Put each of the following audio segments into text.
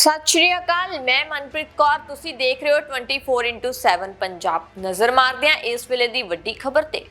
ਸਤਿ ਸ਼੍ਰੀ ਅਕਾਲ ਮੈਂ ਮਨਪ੍ਰੀਤ ਕੌਰ। ਤੁਸੀਂ ਦੇਖ ਰਹੇ ਹੋ 24x7 ਪੰਜਾਬ। ਨਜ਼ਰ ਮਾਰਦੇ ਹਾਂ ਇਸ ਵੇਲੇ ਦੀ ਵੱਡੀ ਖਬਰ ਤੇ।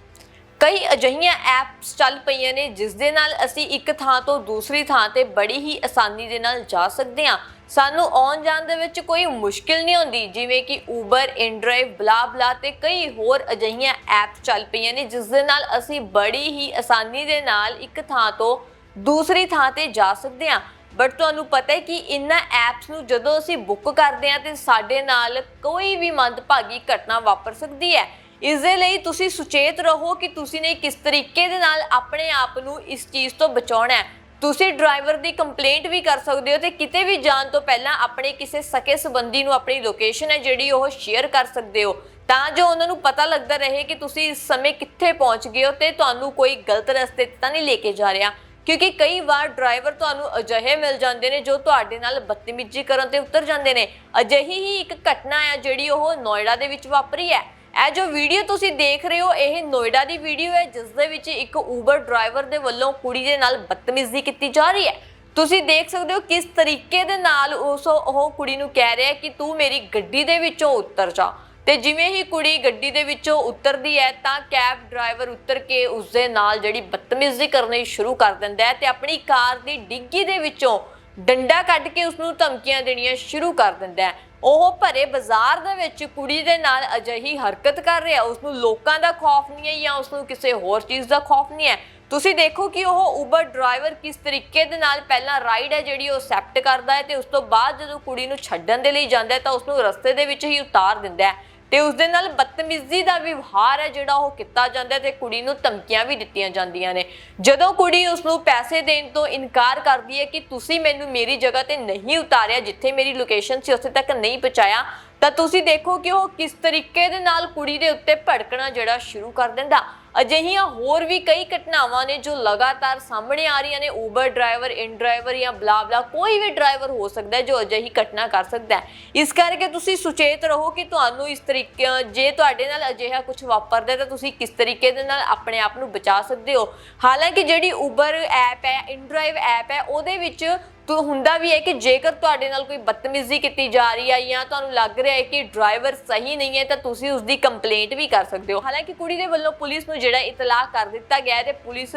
ਕਈ ਅਜਿਹੀਆਂ ਐਪਸ ਚੱਲ ਪਈਆਂ ਨੇ ਜਿਸ ਦੇ ਨਾਲ ਅਸੀਂ ਇੱਕ ਥਾਂ ਤੋਂ ਦੂਸਰੀ ਥਾਂ ਤੇ ਬੜੀ ਹੀ ਆਸਾਨੀ ਦੇ ਨਾਲ ਜਾ ਸਕਦੇ ਹਾਂ। ਸਾਨੂੰ ਆਉਣ ਜਾਣ ਦੇ ਵਿੱਚ ਕੋਈ ਮੁਸ਼ਕਿਲ ਨਹੀਂ ਹੁੰਦੀ ਜਿਵੇਂ ਕਿ Uber, InDrive, ਬਲਾ ਬਲਾ ਤੇ ਕਈ ਹੋਰ ਅਜਿਹੀਆਂ ਐਪਸ ਚੱਲ ਪਈਆਂ ਨੇ ਜਿਸ ਦੇ ਨਾਲ ਅਸੀਂ ਬੜੀ ਹੀ ਆਸਾਨੀ ਦੇ ਨਾਲ ਇੱਕ ਥਾਂ ਤੋਂ ਦੂਸਰੀ ਥਾਂ ਤੇ ਜਾ ਸਕਦੇ ਹਾਂ। ਬਟ ਤੁਹਾਨੂੰ ਪਤਾ ਹੈ ਕਿ ਇਨ੍ਹਾਂ ਐਪਸ ਨੂੰ ਜਦੋਂ ਅਸੀਂ ਬੁੱਕ ਕਰਦੇ ਹਾਂ ਤੇ ਸਾਡੇ ਨਾਲ ਕੋਈ ਵੀ ਮੰਦਭਾਗੀ ਘਟਨਾ ਵਾਪਰ ਸਕਦੀ ਹੈ। ਇਸ ਦੇ ਲਈ ਤੁਸੀਂ ਸੁਚੇਤ ਰਹੋ ਕਿ ਤੁਸੀਂ ਨੇ ਕਿਸ ਤਰੀਕੇ ਦੇ ਨਾਲ ਆਪਣੇ ਆਪ ਨੂੰ ਇਸ ਚੀਜ਼ ਤੋਂ ਬਚਾਉਣਾ ਹੈ। ਤੁਸੀਂ ਡਰਾਈਵਰ ਦੀ ਕੰਪਲੇਂਟ ਵੀ ਕਰ ਸਕਦੇ ਹੋ ਤੇ ਕਿਤੇ ਵੀ ਜਾਣ ਤੋਂ ਪਹਿਲਾਂ ਆਪਣੇ ਕਿਸੇ ਸਕੇ ਸੰਬੰਧੀ ਨੂੰ ਆਪਣੀ ਲੋਕੇਸ਼ਨ ਹੈ ਜਿਹੜੀ ਉਹ ਸ਼ੇਅਰ ਕਰ ਸਕਦੇ ਹੋ। ਤਾਂ ਜੋ ਉਹਨਾਂ ਨੂੰ ਪਤਾ ਲੱਗਦਾ ਰਹੇ ਕਿ ਤੁਸੀਂ ਇਸ ਸਮੇਂ ਕਿੱਥੇ ਪਹੁੰਚ ਗਏ ਹੋ ਤੇ ਤੁਹਾਨੂੰ ਕੋਈ ਗਲਤ ਰਸਤੇ ਤਾਂ ਨਹੀਂ ਲੈ ਕੇ ਜਾ ਰਿਹਾ। ਕਿਉਂਕਿ ਕਈ ਵਾਰ ਡਰਾਈਵਰ ਤੁਹਾਨੂੰ ਅਜਿਹੇ ਮਿਲ ਜਾਂਦੇ ਨੇ ਜੋ ਤੁਹਾਡੇ ਨਾਲ ਬਦਤਮੀਜ਼ੀ ਕਰਨ ਤੇ ਉਤਰ ਜਾਂਦੇ ਨੇ। ਅਜਿਹੀ ਹੀ ਇੱਕ ਘਟਨਾ ਹੈ ਜਿਹੜੀ ਉਹ ਨੋਇਡਾ ਦੇ ਵਿੱਚ ਵਾਪਰੀ ਹੈ। ਇਹ ਜੋ ਵੀਡੀਓ ਤੁਸੀਂ ਦੇਖ ਰਹੇ ਹੋ, ਇਹ ਨੋਇਡਾ ਦੀ ਵੀਡੀਓ ਹੈ, ਜਿਸ ਦੇ ਵਿੱਚ ਇੱਕ ਊਬਰ ਡਰਾਈਵਰ ਦੇ ਵੱਲੋਂ ਕੁੜੀ ਦੇ ਨਾਲ ਬਦਤਮੀਜ਼ੀ ਕੀਤੀ ਜਾ ਰਹੀ ਹੈ। ਤੁਸੀਂ ਦੇਖ ਸਕਦੇ ਹੋ ਕਿਸ ਤਰੀਕੇ ਦੇ ਨਾਲ ਉਸ ਉਹ ਕੁੜੀ ਨੂੰ ਕਹਿ ਰਿਹਾ ਕਿ ਤੂੰ ਮੇਰੀ ਗੱਡੀ ਦੇ ਵਿੱਚੋਂ ਉਤਰ ਜਾ। ਤੇ ਜਿਵੇਂ ਹੀ ਕੁੜੀ ਗੱਡੀ ਦੇ ਵਿੱਚੋਂ ਉਤਰਦੀ ਹੈ ਤਾਂ ਕੈਬ ਡਰਾਈਵਰ ਉਤਰ ਕੇ ਉਸ ਦੇ ਨਾਲ ਜਿਹੜੀ ਬਦਤਮੀਜ਼ੀ ਕਰਨੀ ਸ਼ੁਰੂ ਕਰ ਦਿੰਦਾ ਹੈ ਤੇ ਆਪਣੀ ਕਾਰ ਦੀ ਡਿੱਗੀ ਦੇ ਵਿੱਚੋਂ ਡੰਡਾ ਕੱਢ ਕੇ ਉਸ ਨੂੰ ਧਮਕੀਆਂ ਦੇਣੀਆਂ ਸ਼ੁਰੂ ਕਰ ਦਿੰਦਾ ਹੈ। ਉਹ ਭਰੇ ਬਾਜ਼ਾਰ ਦੇ ਵਿੱਚ ਕੁੜੀ ਦੇ ਨਾਲ ਅਜਿਹੀ ਹਰਕਤ ਕਰ ਰਿਹਾ ਉਸ ਨੂੰ ਲੋਕਾਂ ਦਾ ਖੌਫ ਨਹੀਂ ਹੈ ਜਾਂ ਉਸ ਨੂੰ ਕਿਸੇ ਹੋਰ ਚੀਜ਼ ਦਾ ਖੌਫ ਨਹੀਂ ਹੈ। ਤੁਸੀਂ ਦੇਖੋ ਕਿ ਉਹ ਉਬਰ ਡਰਾਈਵਰ ਕਿਸ ਤਰੀਕੇ ਦੇ ਨਾਲ ਪਹਿਲਾਂ ਰਾਈਡ ਹੈ ਜਿਹੜੀ ਉਹ ਐਕਸੈਪਟ ਕਰਦਾ ਹੈ ਤੇ ਉਸ ਤੋਂ ਬਾਅਦ ਜਦੋਂ ਕੁੜੀ ਨੂੰ ਛੱਡਣ ਦੇ ਲਈ ਜਾਂਦਾ ਹੈ ਤਾਂ ਉਸ ਨੂੰ ਰਸਤੇ ਦੇ ਵਿੱਚ ਹੀ ਉਤਾਰ ਦਿੰਦਾ ਹੈ ਤੇ ਉਸ ਦੇ ਨਾਲ ਬਦਤਮੀਜ਼ੀ ਦਾ ਵਿਵਹਾਰ ਹੈ ਜਿਹੜਾ ਉਹ ਕੀਤਾ ਜਾਂਦਾ ਹੈ ਤੇ ਕੁੜੀ ਨੂੰ ਧਮਕੀਆਂ ਵੀ ਦਿੱਤੀਆਂ ਜਾਂਦੀਆਂ ਨੇ। ਜਦੋਂ ਕੁੜੀ ਉਸ ਨੂੰ ਪੈਸੇ ਦੇਣ ਤੋਂ ਇਨਕਾਰ ਕਰਦੀ ਹੈ ਕਿ ਤੁਸੀਂ ਮੈਨੂੰ ਮੇਰੀ ਜਗ੍ਹਾ ਤੇ ਨਹੀਂ ਉਤਾਰਿਆ, ਜਿੱਥੇ ਮੇਰੀ ਲੋਕੇਸ਼ਨ ਸੀ ਉੱਥੇ ਤੱਕ ਨਹੀਂ ਪਹੁੰਚਾਇਆ, ਤਾਂ ਤੁਸੀਂ ਦੇਖੋ ਕਿ ਉਹ ਕਿਸ ਤਰੀਕੇ ਦੇ ਨਾਲ ਕੁੜੀ ਦੇ ਉੱਤੇ ਭੜਕਣਾ ਜਿਹੜਾ ਸ਼ੁਰੂ ਕਰ ਦਿੰਦਾ। ਅਜਿਹੀਆਂ ਹੋਰ ਵੀ ਕਈ ਘਟਨਾਵਾਂ ਨੇ ਜੋ ਲਗਾਤਾਰ ਸਾਹਮਣੇ ਆ ਰਹੀਆਂ ਨੇ ਊਬਰ ਡਰਾਈਵਰ ਇਨ ਡਰਾਈਵਰ ਜਾਂ ਬਲਾ ਕੋਈ ਵੀ ਡਰਾਈਵਰ ਹੋ ਸਕਦਾ ਹੈ ਜੋ ਅਜਿਹੀ ਘਟਨਾ ਕਰ ਸਕਦਾ ਹੈ। ਇਸ ਕਰਕੇ ਤੁਸੀਂ ਸੁਚੇਤ ਰਹੋ ਕਿ ਤੁਹਾਨੂੰ ਇਸ ਤਰੀਕੇ, ਜੇ ਤੁਹਾਡੇ ਨਾਲ ਅਜਿਹਾ ਕੁਝ ਵਾਪਰਦਾ ਤਾਂ ਤੁਸੀਂ ਕਿਸ ਤਰੀਕੇ ਦੇ ਨਾਲ ਆਪਣੇ ਆਪ ਨੂੰ ਬਚਾ ਸਕਦੇ ਹੋ। ਹਾਲਾਂਕਿ ਜਿਹੜੀ ਊਬਰ ਐਪ ਹੈ ਇਨ ਡਰਾਈਵ ਐਪ ਹੈ, ਉਹਦੇ ਵਿੱਚ ਤੋ ਹੁੰਦਾ ਵੀ ਹੈ ਕਿ ਜੇਕਰ ਤੁਹਾਡੇ ਨਾਲ ਕੋਈ ਬਦਤਮੀਜ਼ੀ ਕੀਤੀ ਜਾ ਰਹੀ ਹੈ ਜਾਂ ਤੁਹਾਨੂੰ ਲੱਗ ਰਿਹਾ ਹੈ ਕਿ ਡਰਾਈਵਰ ਸਹੀ ਨਹੀਂ ਹੈ ਤਾਂ ਤੁਸੀਂ ਉਸ ਦੀ ਕੰਪਲੇਂਟ ਵੀ ਕਰ ਸਕਦੇ ਹੋ। ਹਾਲਾਂਕਿ ਕੁੜੀ ਦੇ ਵੱਲੋਂ ਪੁਲਿਸ ਨੂੰ ਜਿਹੜਾ ਇਤਲਾਹ ਕਰ ਦਿੱਤਾ ਗਿਆ ਹੈ ਤੇ ਪੁਲਿਸ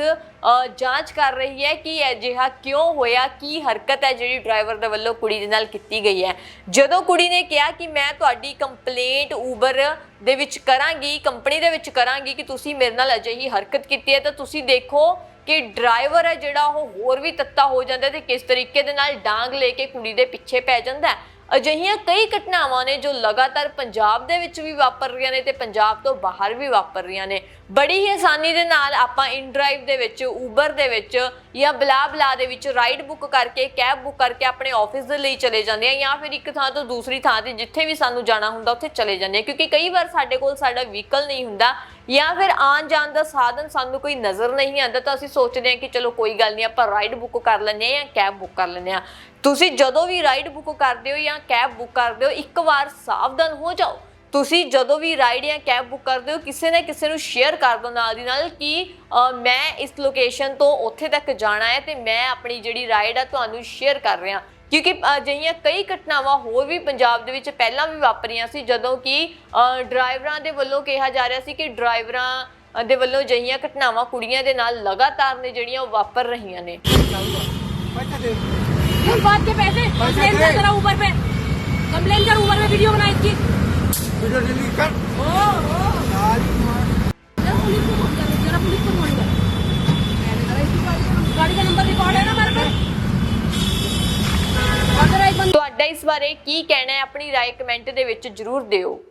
ਜਾਂਚ ਕਰ ਰਹੀ ਹੈ ਕਿ ਅਜਿਹਾ ਕਿਉਂ ਹੋਇਆ, ਕੀ ਹਰਕਤ ਹੈ ਜਿਹੜੀ ਡਰਾਈਵਰ ਦੇ ਵੱਲੋਂ ਕੁੜੀ ਦੇ ਨਾਲ ਕੀਤੀ ਗਈ ਹੈ। ਜਦੋਂ ਕੁੜੀ ਨੇ ਕਿਹਾ ਕਿ ਮੈਂ ਤੁਹਾਡੀ ਕੰਪਲੇਂਟ ਊਬਰ ਦੇ ਵਿੱਚ ਕਰਾਂਗੀ, ਕੰਪਨੀ ਦੇ ਵਿੱਚ ਕਰਾਂਗੀ ਕਿ ਤੁਸੀਂ ਮੇਰੇ ਨਾਲ ਅਜਿਹੀ ਹਰਕਤ ਕੀਤੀ ਹੈ, ਤਾਂ ਤੁਸੀਂ ਦੇਖੋ ਕਿ ਡਰਾਈਵਰ ਹੈ ਜਿਹੜਾ ਉਹ ਹੋਰ ਵੀ ਤੱਤਾ ਹੋ ਜਾਂਦਾ ਤੇ ਕਿਸ ਤਰੀਕੇ ਦੇ ਨਾਲ ਡਾਂਗ ਲੈ ਕੇ ਕੁੜੀ ਦੇ ਪਿੱਛੇ ਪੈ ਜਾਂਦਾ ਅਜਿਹੀਆਂ ਕਈ ਘਟਨਾਵਾਂ ਨੇ ਜੋ ਲਗਾਤਾਰ ਪੰਜਾਬ ਦੇ ਵਿੱਚ ਵੀ ਵਾਪਰ ਰਹੀਆਂ ਨੇ ਤੇ ਪੰਜਾਬ ਤੋਂ ਬਾਹਰ ਵੀ ਵਾਪਰ ਰਹੀਆਂ ਨੇ। ਬੜੀ ਹੀ ਆਸਾਨੀ ਦੇ ਨਾਲ ਆਪਾਂ ਇਨਡਰਾਈਵ ਦੇ ਵਿੱਚ ਉਬਰ ਦੇ ਵਿੱਚ ਜਾਂ ਬਲਾ ਬਲਾ ਦੇ ਵਿੱਚ ਰਾਈਡ ਬੁੱਕ ਕਰਕੇ ਕੈਬ ਬੁੱਕ ਕਰਕੇ ਆਪਣੇ ਆਫਿਸ ਦੇ ਲਈ ਚਲੇ ਜਾਂਦੇ ਆ ਜਾਂ ਫਿਰ ਇੱਕ ਥਾਂ ਤੋਂ ਦੂਸਰੀ ਥਾਂ ਤੇ ਜਿੱਥੇ ਵੀ ਸਾਨੂੰ ਜਾਣਾ ਹੁੰਦਾ ਉੱਥੇ ਚਲੇ ਜਾਂਦੇ ਆ ਕਿਉਂਕਿ ਕਈ ਵਾਰ ਸਾਡੇ ਕੋਲ ਸਾਡਾ ਵਹੀਕਲ ਨਹੀਂ ਹੁੰਦਾ ਜਾਂ ਫਿਰ ਆਉਣ ਜਾਣ ਦਾ ਸਾਧਨ ਸਾਨੂੰ ਕੋਈ ਨਜ਼ਰ ਨਹੀਂ ਆਉਂਦਾ, ਤਾਂ ਅਸੀਂ ਸੋਚਦੇ ਹਾਂ ਕਿ ਚਲੋ ਕੋਈ ਗੱਲ ਨਹੀਂ, ਆਪਾਂ ਰਾਈਡ ਬੁੱਕ ਕਰ ਲੈਂਦੇ ਹਾਂ ਜਾਂ ਕੈਬ ਬੁੱਕ ਕਰ ਲੈਂਦੇ ਹਾਂ। ਤੁਸੀਂ ਜਦੋਂ ਵੀ ਰਾਈਡ ਬੁੱਕ ਕਰਦੇ ਹੋ ਜਾਂ ਕੈਬ ਬੁੱਕ ਕਰਦੇ ਹੋ, ਇੱਕ ਵਾਰ ਸਾਵਧਾਨ ਹੋ ਜਾਓ। ਤੁਸੀਂ ਜਦੋਂ ਵੀ ਰਾਈਡ ਜਾਂ ਕੈਬ ਬੁੱਕ ਕਰਦੇ ਹੋ, ਕਿਸੇ ਨਾ ਕਿਸੇ ਨੂੰ ਸ਼ੇਅਰ ਕਰ ਦਿਓ ਨਾਲ ਦੀ ਨਾਲ ਕਿ ਮੈਂ ਇਸ ਲੋਕੇਸ਼ਨ ਤੋਂ ਉੱਥੇ ਤੱਕ ਜਾਣਾ ਹੈ ਤੇ ਮੈਂ ਆਪਣੀ ਜਿਹੜੀ ਰਾਈਡ ਆ, ਤੁਹਾਨੂੰ ਸ਼ੇਅਰ ਕਰ ਰਿਹਾ। ਕਿਉਂਕਿ ਅਜਿਹੀਆਂ ਕਈ ਘਟਨਾਵਾਂ ਹੋਰ ਵੀ ਪੰਜਾਬ ਦੇ ਵਿੱਚ ਪਹਿਲਾਂ ਵੀ ਵਾਪਰੀਆਂ ਸੀ ਜਦੋਂ ਕਿ ਅ, ਡਰਾਈਵਰਾਂ ਦੇ ਵੱਲੋਂ ਕਿਹਾ ਜਾ ਰਿਹਾ ਸੀ ਕਿ ਡਰਾਈਵਰਾਂ ਅ, ਦੇ ਵੱਲੋਂ ਅਜਿਹੀਆਂ ਘਟਨਾਵਾਂ ਕੁੜੀਆਂ ਦੇ ਨਾਲ ਲਗਾਤਾਰ ਨੇ ਜਿਹੜੀਆਂ ਉਹ ਵਾਪਰ ਰਹੀਆਂ ਨੇ किस बात के पैसे कंप्लेन कर जरा ऊबर पे कंप्लेन कर ऊबर पे वीडियो बना इसकी वीडियो डिलीट कर ओ ਲੱਗਦਾ ਇਸ ਬਾਰੇ ਕੀ ਕਹਿਣਾ ਹੈ? ਆਪਣੀ رائے ਕਮੈਂਟ ਦੇ ਵਿੱਚ ਜਰੂਰ ਦਿਓ।